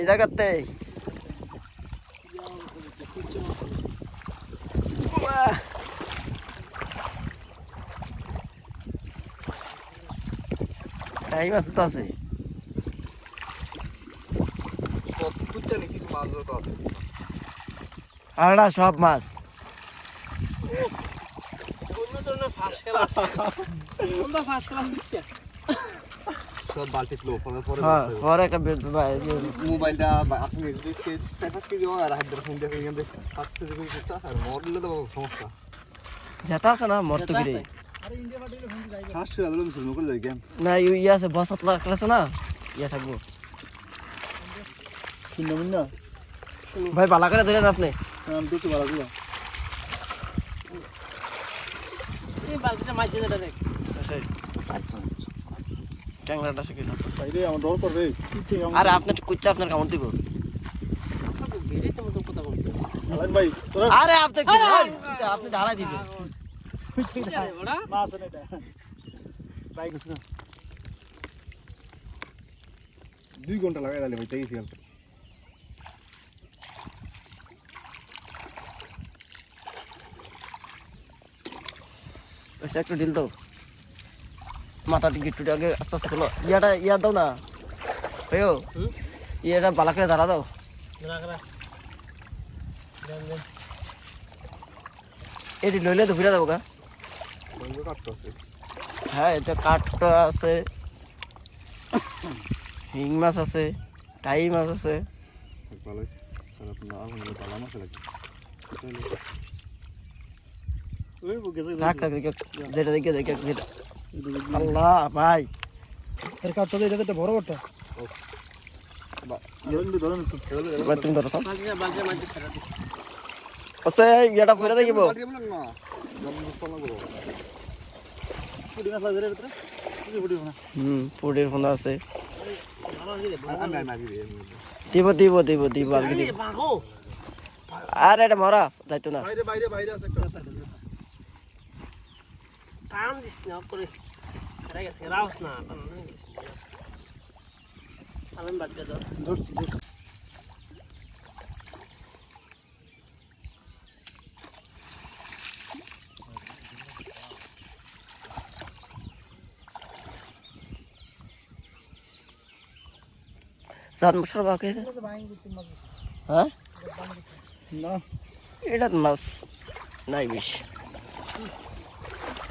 এই জায়গাতে। নেই কিছু মাছ তো আছে। আড়া সব মাছ। অন্য ধরনের ফাঁস খেলা আছে। কোনটা ফাঁস দিচ্ছে। সব বালতি লো পরে পরে হ্যাঁ পরে একটা বা- মোবাইলটা আর হাত ধরে ফোন দেখে গেলে কেজি করে কুত্তা আছে আর মরলে তো সমস্যা। আছে না মর্ত আছে? ফার্স্ট করে দিলাম শুরু করে যাই গেম। না ইউ- ইয়ে আছে বসত লাগতেছে না? ইয়ে থাকব। শূন্য শূন্য। ভাই বালা করে ধরেন আপনি। আমি তো ভালো দিলাম। এই বালতিটা মাছ দিয়ে দেবে ট্যাংরাটা শিখে বাইরে আমার ডর আরে আপনার কুচ্চা আপনার কামড় দিব? আরে আপনি আপনি ধারা দিবেন। মাছ এটা। বাইক দুই ঘণ্টা লাগাই দিলে ভাই তাই গেছি কালকে ওইসে একটু ঢিল দাও। মাথা দিকে একটু আগে আস্তে আস্তে খোলো। ইয়াটা ইয়া দাও না। হয়েও হুম? ইয়েটা বালা করে ধারা দাও এটি লইলে তো ফিরে দেবো গা। হ্যাঁ এটা কাঠটা আছে। হিং মাছ আছে টাই মাছ আছে। যেটা দেখে দেখে যেটা। আল্লাহ ভাই। এর কাটতে এটা তো বড় বড়টা। এবার তুমি ধরো ইয়েটা ফিরে দেখিব। হুম ফুডের ফোন আছে। দিব দিব দিব দিব আর এটা মরা যাইতো না। বাইরে বাইরে বাইরে আছে টান দিস না করে গেছে রাউস না। আলম বাদ দাও ধরছি সাত বছর বাকি আছে হ্যাঁ না এটা মাছ নাই বেশি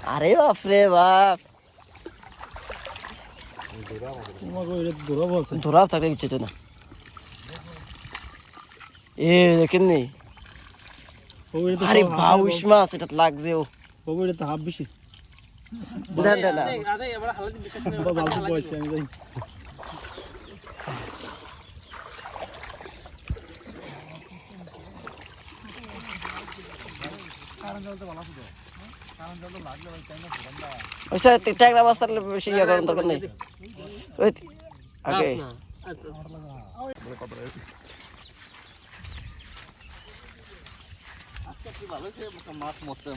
আরে বাপরে বাপ। তোমাকে এটা ধরা বলছে ধরা থাকলে কিছু হতো না। এ, দেখেন নি। আরে বাউশ মাছ, এটা লাগছে, ও। বাবু এটা তো হাফ বেশি দেন দেন দেন। আরে আরে এবার হালকা ওইসা ট্যাংরা মাছ থাকলে বেশি ইয়ে করার দরকার নেই। আগে আজকে কি ভালো মাছ মরতে